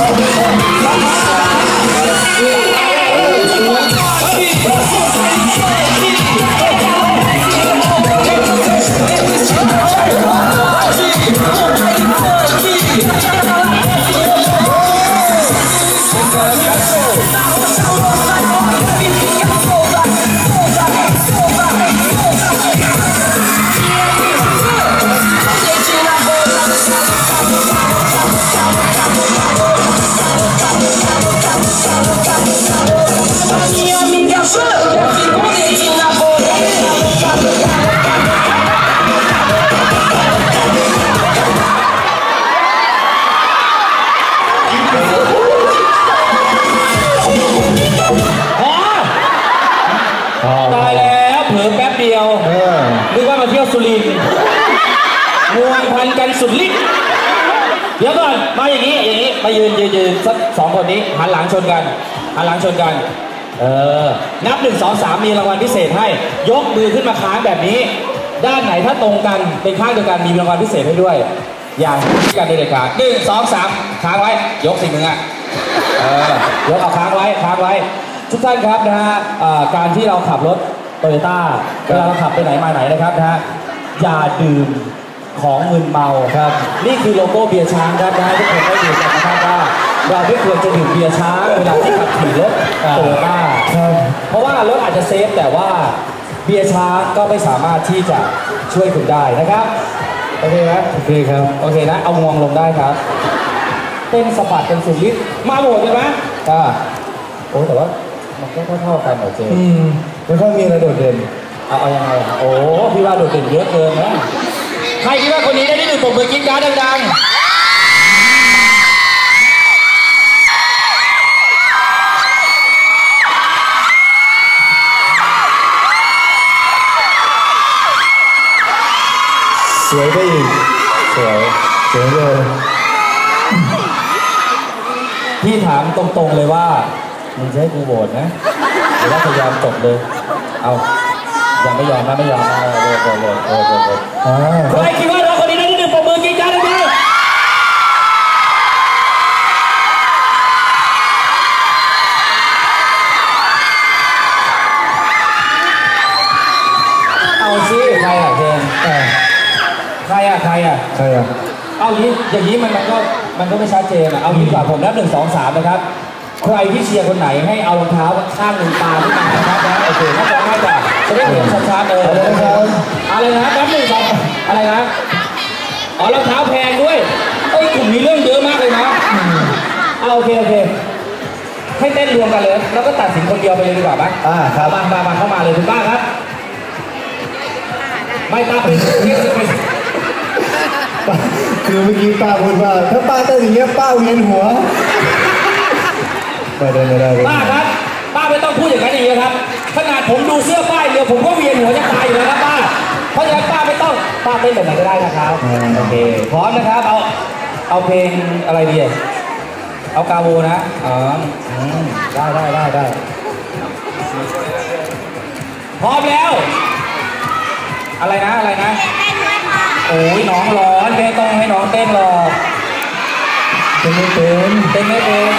Oh, my God. ตายแล้วเผลอแป๊บเดียวเออนึกว่ามาเที่ยวสุรินทร์มวยพันกันสุดฤทธิ์เดี๋ยวก่อนมาอย่างนี้อย่างนี้มายืนยืนยืนสักสองคนนี้หันหลังชนกันหันหลังชนกัน เออนับหนึ่งสองสามมีรางวัลพิเศษให้ ยกมือขึ้นมาค้างแบบนี้ ด้านไหนถ้าตรงกันเป็นข้างเดียวกันมีรางวัลพิเศษให้ด้วย อย่างกันเลยเด็ดขาดหนึ่งสองสามค้างไว้ ยกสิ่งหนึ่งอะเออยกเอาค้างไว้ค้างไว้ ทุกท่านครับนะฮะเอ่อการที่เราขับรถโตโยต้าเวลาเราขับไปไหนมาไหนนะครับนะฮะอย่าดื่มของมึนเมาครับ นี่คือโลโก้เบียร์ช้างครับนะฮะทุกคนได้ดื่มกันนะครับว่าเราไม่ควรจะดื่มเบียร์ช้างเวลาที่ขับขี่รถโตโยต้าเพราะว่ารถอาจจะเซฟแต่ว่าเบียร์ช้างก็ไม่สามารถที่จะช่วยคุณได้นะครับโอเคไหมโอเคครับ โอเคนะ เอางวงลงได้ครับ เต้นสะบัดเป็นสุดฤทธิ์มาโหมดเลยไหมอ่าโอ้แต่ว่า มันก็เท่าๆกันเหรอเจอืมไม่ค่อยมีอะไรโดดเด่นเอาเอายังไงอะโอ้พี่ว่าโดดเด่นเยอะเกินนะใครคิดว่าคนนี้ได้ที่หนึ่งปรบมือกิ๊กการ์ดดังสวยได้อีกๆสวยสวยเลย พี่ถามตรงๆเลยว่า มึงจะให้กูโหวตนะหรือว่าจะยอมจบเลย เอายังไม่ยอมนะไม่ยอมนะโหวตโหวตโหวตโหวตโหวตโหวตอ่า ใครคิดว่าน้องคนนี้ได้ที่หนึ่งปรบมือกิ๊กการ์ดดังๆเอาสิใครอะเพลงอ่าใครอะใครอะ ใครอะ เอางี้อย่างนี้มันมันก็มันก็ไม่ชัดเจนอะเอางี้ดีกว่าผมนับหนึ่งสองสามนะครับ ใครที่เชียร์คนไหนให้เอารองเท้าข้างหนึ่งตาขึ้นมานะครับนะโอเคน่าจะน่าจะจะได้เห็นชัดๆเลยเอาเลยครับอะไรนะนับหนึ่งสองอะไรนะอ๋อรองเท้าแพงด้วยเอ้ยกลุ่มนี้เรื่องเยอะมากเลยนะเอาโอเคโอเคให้เต้นรวมกันเลย แล้วก็ตัดสินคนเดียวไปเลยดีกว่าไหมอ่าครับมามามาเข้ามาเลยคุณป้าครับ ไม่ป้าเป็นเป็นคือเมื่อกี้ป้าพูดว่าถ้าป้าเต้นอย่างเงี้ยป้าเวียนหัว ไม่ได้ไม่ได้ไม่ป้าได้ครับ ป้าไม่ต้องพูดอย่างนั้นอีกนะครับ ขนาดผมดูเสื้อป้ายเดียวผมก็เวียนหัวจะตายอยู่แล้วครับป้า เพราะฉะนั้นป้าไม่ต้อง ป้าเต้นแบบไหนก็ได้นะครับ โอเค พร้อมนะครับ เอา เอาเพลงอะไรดีอะเอากาโวนะอ๋ออืมได้ได้ได้ได้ พร้อมแล้ว อะไรนะ อะไรนะ โอ้ยน้องร้อนไม่ต้องให้น้องเต้นหรอกเป็นไม่เป็นเต้นไม่เป็น